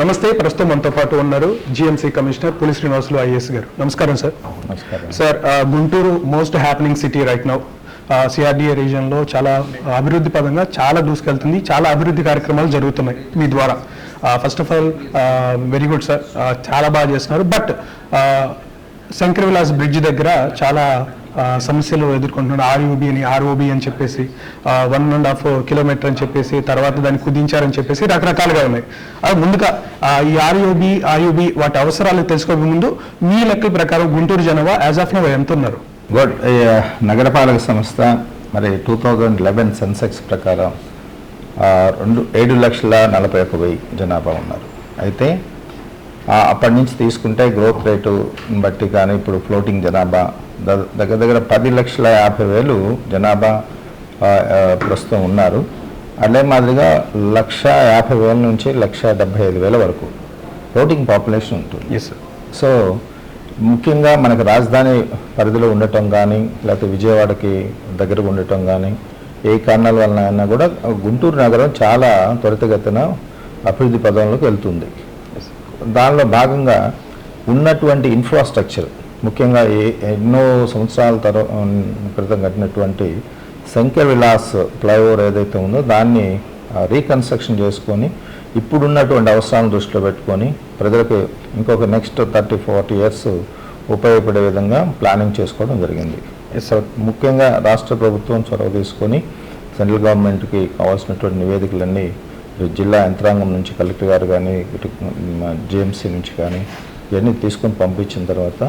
నమస్తే ప్రస్తుతం మనతో పాటు ఉన్నారు జిఎంసీ కమిషనర్ పులి శ్రీనివాసులు ఐఏఎస్ గారు. నమస్కారం sir sir Guntur most happening city right now CRDA రీజియన్లో చాలా అభివృద్ధి పదంగా చాలా దూసుకెళ్తుంది. చాలా అభివృద్ధి కార్యక్రమాలు జరుగుతున్నాయి మీ ద్వారా. First of all very good sir చాలా బాగా చేస్తున్నారు. బట్ శంకర్ విలాస్ బ్రిడ్జ్ దగ్గర చాలా సమస్యలు ఎదుర్కొంటున్నాడు. ఆర్యూబి అని ఆర్ఓబి అని చెప్పేసి వన్ అండ్ హాఫ్ కిలోమీటర్ అని చెప్పేసి తర్వాత దాన్ని కుదించారని చెప్పేసి రకరకాలుగా ఉన్నాయి. అది ముందుగా ఈ ఆర్యూబి ఆర్యూబి వాటి అవసరాలు తెలుసుకోక ముందు మీ లెక్క ప్రకారం గుంటూరు జనాభా యాజ్ ఆఫ్ నో ఎంత ఉన్నారు? గుడ్ నగరపాలక సంస్థ మరి టూ థౌజండ్ లెవెన్ సెన్సెక్స్ ప్రకారం రెండు ఏడు లక్షల నలభై ఒక వెయ్యి జనాభా ఉన్నారు. అయితే అప్పటి నుంచి తీసుకుంటే గ్రోత్ రేటు బట్టి కానీ ఇప్పుడు ఫ్లోటింగ్ జనాభా దగ్గర దగ్గర పది లక్షల యాభై వేలు జనాభా ప్రస్తుతం ఉన్నారు. అదే మాదిరిగా లక్ష యాభై వేల నుంచి లక్ష డెబ్బై ఐదు వేల వరకు ఫ్లోటింగ్ పాపులేషన్ ఉంటుంది. సో ముఖ్యంగా మనకు రాజధాని పరిధిలో ఉండటం కానీ లేకపోతే విజయవాడకి దగ్గరగా ఉండటం కానీ ఏ కారణాల వలన అయినా కూడా గుంటూరు నగరం చాలా త్వరితగతిన అభివృద్ధి పదంలోకి వెళ్తుంది. దానిలో భాగంగా ఉన్నటువంటి ఇన్ఫ్రాస్ట్రక్చర్ ముఖ్యంగా ఏ- ఎన్నో సంవత్సరాల తర క్రితం కట్టినటువంటి శంకర్ విలాస్ ఫ్లైఓవర్ ఏదైతే ఉందో దాన్ని రీకన్స్ట్రక్షన్ చేసుకొని ఇప్పుడున్నటువంటి అవసరాలను దృష్టిలో పెట్టుకొని ప్రజలకు ఇంకొక నెక్స్ట్ థర్టీ ఫార్టీ ఇయర్స్ ఉపయోగపడే విధంగా ప్లానింగ్ చేసుకోవడం జరిగింది. ముఖ్యంగా రాష్ట్ర ప్రభుత్వం చొరవ తీసుకొని సెంట్రల్ గవర్నమెంట్కి కావాల్సినటువంటి నివేదికలన్నీ జిల్లా యంత్రాంగం నుంచి కలెక్టర్ గారు కానీ జిఎంసీ నుంచి కానీ ఇవన్నీ తీసుకొని పంపించిన తర్వాత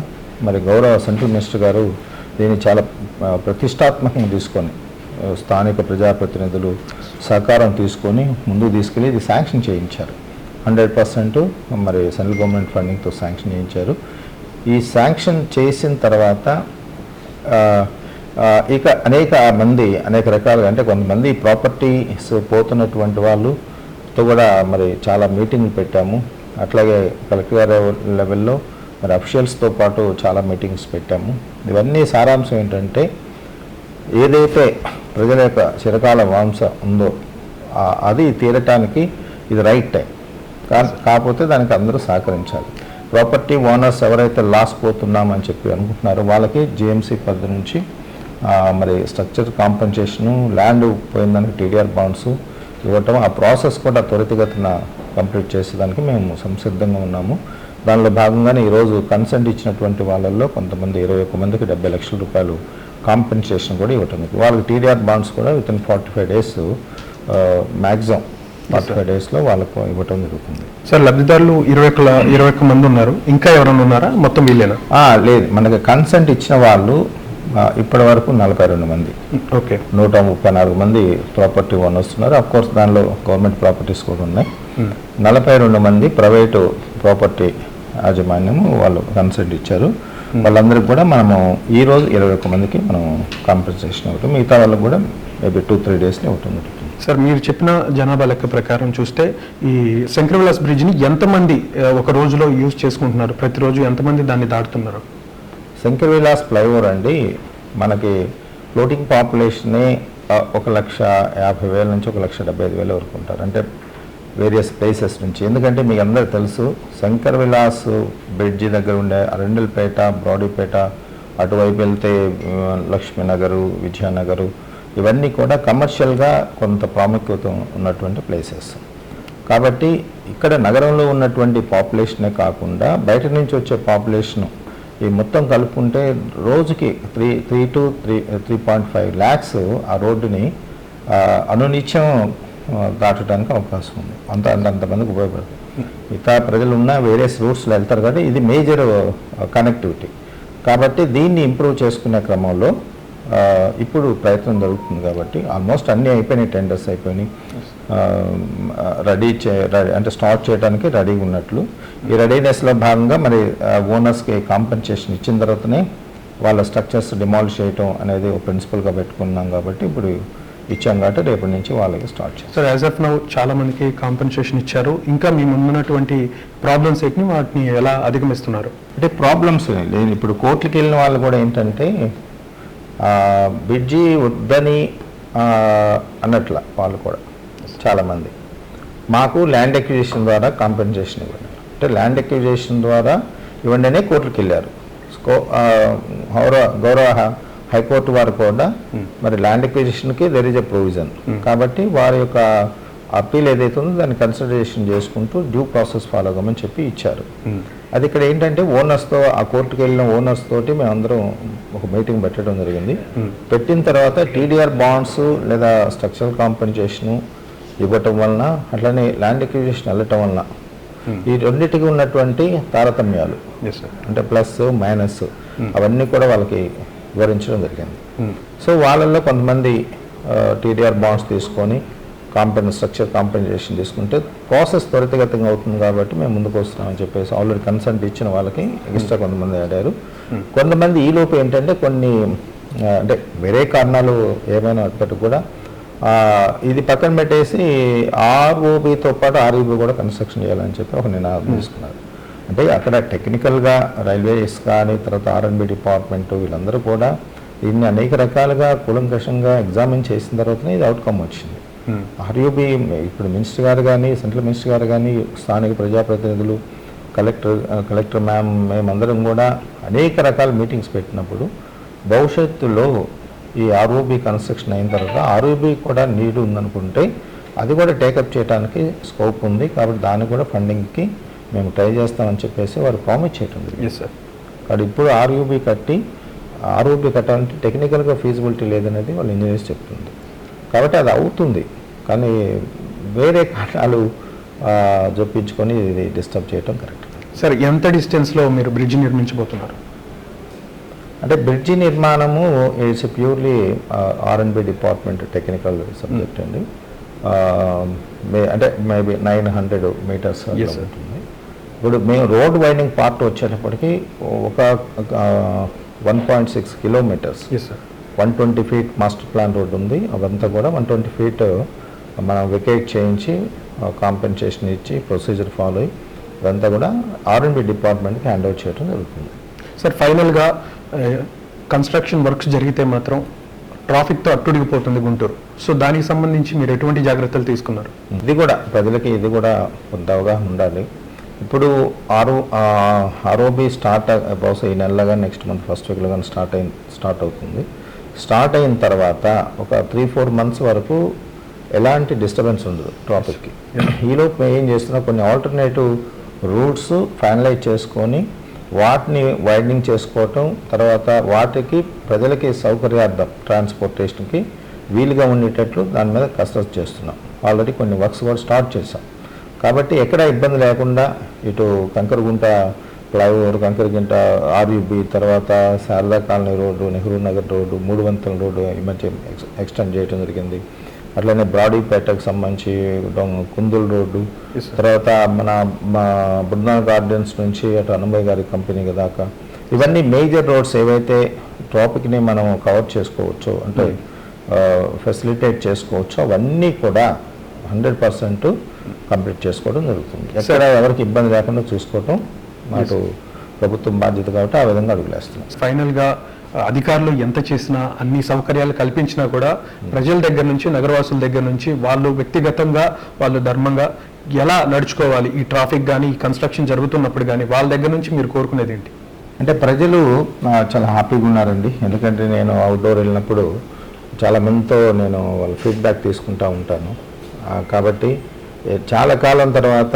మరి గౌరవ సెంట్రల్ మినిస్టర్ గారు దీన్ని చాలా ప్రతిష్టాత్మకంగా తీసుకొని స్థానిక ప్రజాప్రతినిధులు సహకారం తీసుకొని ముందుకు తీసుకెళ్ళి ఇది శాంక్షన్ చేయించారు. హండ్రెడ్ పర్సెంట్ మరి సెంట్రల్ గవర్నమెంట్ ఫండింగ్తో శాంక్షన్ చేయించారు. ఈ శాంక్షన్ చేసిన తర్వాత ఇక అనేక మంది అనేక రకాలుగా అంటే కొంతమంది ప్రాపర్టీస్ పోతున్నటువంటి వాళ్ళు తో కూడా మరి చాలా మీటింగ్లు పెట్టాము. అట్లాగే కలెక్టర్ గారి లెవెల్లో మరి అఫీషియల్స్తో పాటు చాలా మీటింగ్స్ పెట్టాము. ఇవన్నీ సారాంశం ఏంటంటే ఏదైతే ప్రజల యొక్క చిరకాల వాంస ఉందో అది తీరటానికి ఇది రైట్ టైం. కా- కాకపోతే దానికి అందరూ సహకరించాలి. ప్రాపర్టీ ఓనర్స్ ఎవరైతే లాస్ పోతున్నామని చెప్పి అనుకుంటున్నారో వాళ్ళకి జిఎంసీ పద్ధతి నుంచి మరి స్ట్రక్చర్ కాంపన్సేషను ల్యాండ్ పోయిందానికి టీడీఆర్ బాండ్సు ఇవ్వటం ఆ ప్రాసెస్ కూడా త్వరితగతిన కంప్లీట్ చేసేదానికి మేము సంసిద్ధంగా ఉన్నాము. దానిలో భాగంగానే ఈరోజు కన్సెంట్ ఇచ్చినటువంటి వాళ్ళల్లో కొంతమంది ఇరవై ఒక్క మందికి డెబ్బై లక్షల రూపాయలు కాంపెన్సేషన్ కూడా ఇవ్వటం. వాళ్ళకి టీడీఆర్ బాండ్స్ కూడా within forty five days maximum forty five డేస్లో వాళ్ళకు ఇవ్వటం జరుగుతుంది. సార్ లబ్ధిదారులు ఇరవై ఒక్క ఇరవై ఒక్క మంది ఉన్నారు. ఇంకా ఎవరైనా ఉన్నారా? మొత్తం వీళ్ళేనా? లేదు. మనకి కన్సెంట్ ఇచ్చిన వాళ్ళు ఇప్పటి వరకు నలభై రెండు మంది. ఓకే. నూట ముప్పై నాలుగు మంది ప్రాపర్టీ ఓనర్స్ ఉన్నారు. అఫ్ కోర్స్ దానిలో గవర్నమెంట్ ప్రాపర్టీస్ కూడా ఉన్నాయి. నలభై రెండు మంది ప్రైవేటు ప్రాపర్టీ యాజమాన్యము వాళ్ళు కన్సెంట్ ఇచ్చారు. వాళ్ళందరికీ కూడా మనము ఈ రోజు ఇరవై ఒక్క మందికి మనం కాంపెన్సేషన్ ఇవ్వటం. మిగతా వాళ్ళకి కూడా మేబీ టూ త్రీ డేస్లో ఇవ్వటం జరుగుతుంది. సార్ మీరు చెప్పిన జనాభా లెక్క ప్రకారం చూస్తే ఈ శంకర్ విలాస్ బ్రిడ్జ్ని ఎంతమంది ఒక రోజులో యూజ్ చేసుకుంటున్నారు? ప్రతిరోజు ఎంతమంది దాన్ని దాటుతున్నారు? శంకర్ విలాస్ ఫ్లైఓవర్ అండి మనకి ఫ్లోటింగ్ పాపులేషనే ఒక లక్ష యాభై వేల నుంచి ఒక లక్ష డెబ్బై ఐదు వేల వరకు ఉంటారు. అంటే వేరియస్ ప్లేసెస్ నుంచి. ఎందుకంటే మీకు అందరూ తెలుసు శంకర్ విలాస్ బ్రిడ్జి దగ్గర ఉండే అరండల్పేట బ్రాడీపేట అటువైపు వెళ్తే లక్ష్మీనగరు విజయనగరు ఇవన్నీ కూడా కమర్షియల్గా కొంత ప్రాముఖ్యత ఉన్నటువంటి ప్లేసెస్. కాబట్టి ఇక్కడ నగరంలో ఉన్నటువంటి పాపులేషనే కాకుండా బయట నుంచి వచ్చే పాపులేషన్ ఈ మొత్తం కలుపుకుంటే రోజుకి three three two three three point five lakhs ఆ రోడ్డుని అనునిత్యం దాటడానికి అవకాశం ఉంది. అంత అంత అంతమందికి ఉపయోగపడుతుంది. మిగతా ప్రజలు ఉన్న వేరియస్ రూట్స్లో వెళ్తారు కాబట్టి ఇది మేజర్ కనెక్టివిటీ. కాబట్టి దీన్ని ఇంప్రూవ్ చేసుకునే క్రమంలో ఇప్పుడు ప్రయత్నం జరుగుతుంది కాబట్టి ఆల్మోస్ట్ అన్నీ అయిపోయినాయి టెండర్స్ అయిపోయినాయి. రెడీ చే రెడీ- అంటే స్టార్ట్ చేయడానికి రెడీగా ఉన్నట్లు. ఈ రెడీనెస్లో భాగంగా మరి ఓనర్స్కి కాంపెన్సేషన్ ఇచ్చిన తర్వాతనే వాళ్ళ స్ట్రక్చర్స్ డిమాలిష్ చేయటం అనేది ఒక ప్రిన్సిపల్గా పెట్టుకున్నాం కాబట్టి ఇప్పుడు ఇచ్చాం కాబట్టి రేపటి నుంచి వాళ్ళకి స్టార్ట్ చేస్తాం. సార్ యాజ్ ఆఫ్ నౌ చాలా మందికి కాంపెన్సేషన్ ఇచ్చారు. ఇంకా మీ ముందున్నటువంటి ప్రాబ్లమ్స్ ఏంటి? వాటిని ఎలా అధిగమిస్తున్నారు? అంటే ప్రాబ్లమ్స్ లేదు ఇప్పుడు కోర్టుకి వెళ్ళిన వాళ్ళు కూడా ఏంటంటే బ్రిడ్జి వద్దని అన్నట్ల వాళ్ళు కూడా చాలామంది. మాకు ల్యాండ్ ఎక్విజిషన్ ద్వారా కాంపెన్సేషన్ ఇవ్వండి. అంటే ల్యాండ్ ఎక్విజిషన్ ద్వారా ఇవ్వండి అనే కోర్టుకి వెళ్ళారు గౌరవ గౌరవ హైకోర్టు వారు కూడా మరి ల్యాండ్ ఎక్విజిషన్కి దెర్ ఇస్ ఎ ప్రొవిజన్ కాబట్టి వారి యొక్క అప్పీల్ ఏదైతే ఉందో దాన్ని కన్సిడరేషన్ చేసుకుంటూ డ్యూ ప్రాసెస్ ఫాలో అవ్వమని చెప్పి ఇచ్చారు. అది ఇక్కడ ఏంటంటే ఓనర్స్తో ఆ కోర్టుకి వెళ్ళిన ఓనర్స్ తోటి మేమందరం ఒక మీటింగ్ పెట్టడం జరిగింది. పెట్టిన తర్వాత టీడీఆర్ బాండ్స్ లేదా స్ట్రక్చరల్ కాంపెన్సేషను ఇవ్వటం వలన అట్లనే ల్యాండ్ ఎక్విజిషన్ వెళ్ళటం వలన ఈ రెండింటికి ఉన్నటువంటి తారతమ్యాలు అంటే ప్లస్ మైనస్ అవన్నీ కూడా వాళ్ళకి వివరించడం జరిగింది. సో వాళ్ళల్లో కొంతమంది టీడీఆర్ బాండ్స్ తీసుకొని కాంపెన్ స్ట్రక్చర్ కాంపెన్సేషన్ తీసుకుంటే ప్రాసెస్ త్వరితగతంగా అవుతుంది కాబట్టి మేము ముందుకు వస్తున్నామని చెప్పేసి ఆల్రెడీ కన్సల్ట్ ఇచ్చిన వాళ్ళకి ఎక్స్ట్రా కొంతమంది ఆడారు కొంతమంది ఈ లోపు ఏంటంటే కొన్ని అంటే వేరే కారణాలు ఏమైనా అప్పటికి కూడా ఇది పక్కన పెట్టేసి ఆర్ఓబితో పాటు ఆర్ఈబి కూడా కన్స్ట్రక్షన్ చేయాలని చెప్పి ఒక నినాదం తీసుకున్నారు. అంటే అక్కడ టెక్నికల్గా రైల్వేస్ కానీ తర్వాత ఆర్ఎన్బి డిపార్ట్మెంట్ వీళ్ళందరూ కూడా దీన్ని అనేక రకాలుగా కూలంకషంగా ఎగ్జామిన్ చేసిన తర్వాతనే ఇది అవుట్కమ్ వచ్చింది. ఆర్యూబి ఇప్పుడు మినిస్టర్ గారు కానీ సెంట్రల్ మినిస్టర్ గారు కానీ స్థానిక ప్రజాప్రతినిధులు కలెక్టర్ కలెక్టర్ మ్యామ్ మేమందరం కూడా అనేక రకాల మీటింగ్స్ పెట్టినప్పుడు భవిష్యత్తులో ఈ ఆర్ఓబి కన్స్ట్రక్షన్ అయిన తర్వాత ఆర్ఓబి కూడా నీడ్ ఉందనుకుంటే అది కూడా టేకప్ చేయడానికి స్కోప్ ఉంది. కాబట్టి దాన్ని కూడా ఫండింగ్కి మేము ట్రై చేస్తామని చెప్పేసి వారు ప్రామిస్ చేయటం జరిగింది. సార్ కాబట్టి ఇప్పుడు ఆర్యూబీ కట్టి ఆర్యూబీ కట్టాలంటే టెక్నికల్గా ఫీజిబిలిటీ లేదనేది వాళ్ళు ఇంజనీర్స్ చెప్తుంది కాబట్టి అది అవుతుంది. కానీ వేరే కారణాలు ఇది డిస్టర్బ్ చేయటం కరెక్ట్. సార్ ఎంత డిస్టెన్స్లో మీరు బ్రిడ్జ్ నిర్మించబోతున్నారు? అంటే బ్రిడ్జి నిర్మాణము it's purely RNB department technical subject అండి. ఆ, మే- అంటే మేబీ నైన్ హండ్రెడ్ మీటర్స్. ఉంటుంది. ఇప్పుడు మేము రోడ్ వైండింగ్ పార్ట్ వచ్చేటప్పటికి ఒక one point six kilometres one twenty feet master plan road ఉంది. అదంతా కూడా వన్ ట్వంటీ ఫీట్ మనం వెకేట్ చేయించి కాంపెన్సేషన్ ఇచ్చి ప్రొసీజర్ ఫాలో అయ్యి ఇదంతా కూడా ఆర్ఎన్బి డిపార్ట్మెంట్కి హ్యాండ్ ఓవర్ చేయడం జరుగుతుంది. సార్ ఫైనల్గా కన్స్ట్రక్షన్ వర్క్స్ జరిగితే మాత్రం ట్రాఫిక్తో అట్టుడిగిపోతుంది గుంటూరు. సో దానికి సంబంధించి మీరు ఎటువంటి జాగ్రత్తలు తీసుకున్నారు? ఇది కూడా ప్రజలకి ఇది కూడా కొంత అవగాహన ఉండాలి. ఇప్పుడు ఆరో ఆర్ఓబి స్టార్ట్ బహుశా ఈ నెలలో కానీ నెక్స్ట్ మంత్ ఫస్ట్ వీక్లో కానీ స్టార్ట్ అయిన స్టార్ట్ అవుతుంది. స్టార్ట్ అయిన తర్వాత ఒక త్రీ ఫోర్ మంత్స్ వరకు ఎలాంటి డిస్టర్బెన్స్ ఉండదు ట్రాఫిక్కి ఈలోపు మేము ఏం చేస్తున్నాం కొన్ని ఆల్టర్నేటివ్ రూట్స్ ఫైనలైజ్ చేసుకొని వాటిని వైడనింగ్ చేసుకోవటం తర్వాత వాటికి ప్రజలకి సౌకర్యార్థం ట్రాన్స్పోర్టేషన్కి వీలుగా ఉండేటట్లు దాని మీద కసరత్తు చేస్తున్నాం. ఆల్రెడీ కొన్ని వర్క్స్ కూడా స్టార్ట్ చేసాం కాబట్టి ఎక్కడ ఇబ్బంది లేకుండా ఇటు కంకరగుంట ఫ్లైఓవర్ కంకరగుంట ఆర్యుబి తర్వాత Sharada colony road Nehru Nagar road మూడు వంతల రోడ్డు ఈ మధ్య ఎక్స్- ఎక్స్టెండ్ చేయడం జరిగింది. అట్లనే బ్రాడీపేటకు సంబంధించి కుందుల్ రోడ్డు. తర్వాత మన మా బృందా గార్డెన్స్ నుంచి అటు అన్నమయ్య గారి కంపెనీ దాకా. ఇవన్నీ మేజర్ రోడ్స్ ఏవైతే ట్రాఫిక్ని మనం కవర్ చేసుకోవచ్చో అంటే ఫెసిలిటేట్ చేసుకోవచ్చో అవన్నీ కూడా హండ్రెడ్ పర్సెంట్ కంప్లీట్ చేసుకోవడం జరుగుతుంది. ఎక్కడ ఎవరికి ఇబ్బంది లేకుండా చూసుకోవటం మాకు ప్రభుత్వం బాధ్యత కాబట్టి ఆ విధంగా అడుగులేస్తున్నాం ఫైనల్గా అధికారులు ఎంత చేసినా అన్ని సౌకర్యాలు కల్పించినా కూడా ప్రజల దగ్గర నుంచి నగరవాసుల దగ్గర నుంచి వాళ్ళు వ్యక్తిగతంగా వాళ్ళు ధర్మంగా ఎలా నడుచుకోవాలి? ఈ ట్రాఫిక్ కానీ ఈ కన్స్ట్రక్షన్ జరుగుతున్నప్పుడు కానీ వాళ్ళ దగ్గర నుంచి మీరు కోరుకునేది ఏంటి? అంటే ప్రజలు చాలా హ్యాపీగా ఉన్నారండి. ఎందుకంటే నేను అవుట్డోర్ వెళ్ళినప్పుడు చాలా మందితో నేను వాళ్ళ ఫీడ్బ్యాక్ తీసుకుంటా ఉంటాను. కాబట్టి చాలా కాలం తర్వాత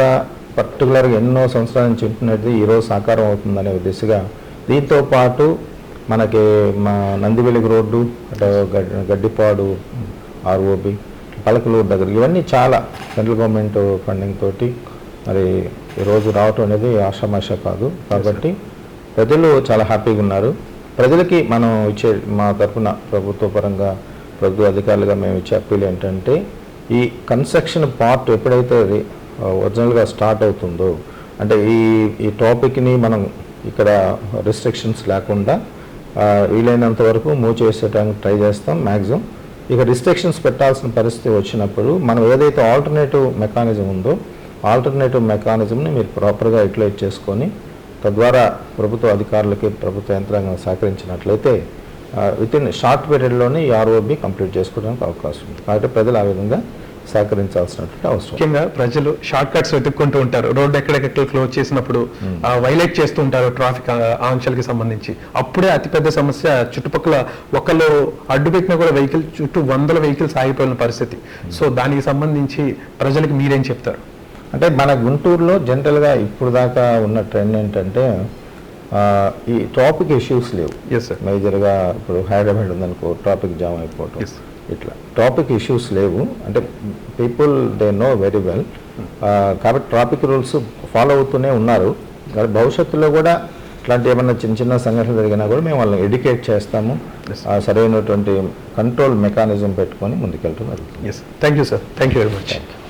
పర్టికులర్గా ఎన్నో సంవత్సరాల నుంచి ఉంటున్నది ఈరోజు సాకారం అవుతుందనే దిశగా దీంతో పాటు మనకి మా నందివెలుగు రోడ్డు అటు గడ్డిపాడు ఆర్ఓబి పలకలూరు దగ్గర ఇవన్నీ చాలా సెంట్రల్ గవర్నమెంట్ ఫండింగ్ తోటి మరి ఈరోజు రావటం అనేది ఆషామాష కాదు. కాబట్టి ప్రజలు చాలా హ్యాపీగా ఉన్నారు. ప్రజలకి మనం ఇచ్చే మా తరఫున ప్రభుత్వ పరంగా ప్రభుత్వ అధికారులుగా మేము ఇచ్చే అప్పీల్ ఏంటంటే ఈ కన్స్ట్రక్షన్ పార్ట్ ఎప్పుడైతే అది ఒరిజినల్గా స్టార్ట్ అవుతుందో అంటే ఈ ఈ టాపిక్ని మనం ఇక్కడ రిస్ట్రిక్షన్స్ లేకుండా వీలైనంత వరకు మూవ్ చేసేటానికి ట్రై చేస్తాం మ్యాక్సిమం ఇక రిస్ట్రిక్షన్స్ పెట్టాల్సిన పరిస్థితి వచ్చినప్పుడు మనం ఏదైతే ఆల్టర్నేటివ్ మెకానిజం ఉందో ఆల్టర్నేటివ్ మెకానిజంని మీరు ప్రాపర్గా యూటిలైజ్ చేసుకొని తద్వారా ప్రభుత్వ అధికారులకి ప్రభుత్వ యంత్రాంగం సహకరించినట్లయితే విత్ ఇన్ షార్ట్ పీరియడ్లోనే ఈ ఆర్ఓబి కంప్లీట్ చేసుకోవడానికి అవకాశం ఉంది. కాబట్టి ప్రజలు ఆ విధంగా సహకరించాల్సినటువంటి అవసరం. ముఖ్యంగా ప్రజలు షార్ట్ కట్స్ వెతుక్కుంటూ ఉంటారు. రోడ్డు ఎక్కడెక్కడ క్లోజ్ చేసినప్పుడు వైలేట్ చేస్తూ ఉంటారు ట్రాఫిక్ ఆంక్షలకి సంబంధించి. అప్పుడే అతిపెద్ద సమస్య చుట్టుపక్కల ఒకళ్ళు అడ్డు పెట్టినా కూడా వెహికల్ చుట్టూ వందల వెహికల్స్ ఆగిపోయిన పరిస్థితి. సో దానికి సంబంధించి ప్రజలకు మీరేం చెప్తారు? అంటే మన గుంటూరులో జనరల్గా ఇప్పుడు దాకా ఉన్న ట్రెండ్ ఏంటంటే ఈ ట్రాఫిక్ ఇష్యూస్ లేవు. ఎస్ సార్ మేజర్గా ఇప్పుడు హైదరాబాద్ ఉందనుకో ట్రాఫిక్ జామ్ అయిపోవటం. Yes. ఇట్లా. ట్రాఫిక్ ఇష్యూస్ లేవు. అంటే people they know very well కాబట్టి ట్రాఫిక్ రూల్స్ ఫాలో అవుతూనే ఉన్నారు. కాబట్టి భవిష్యత్తులో కూడా ఇట్లాంటి ఏమన్నా చిన్న చిన్న సంఘటనలు జరిగినా కూడా మేము వాళ్ళని ఎడ్యుకేట్ చేస్తాము. సరైనటువంటి కంట్రోల్ మెకానిజం పెట్టుకొని ముందుకెళ్తున్నారు yes thank you sir thank you very much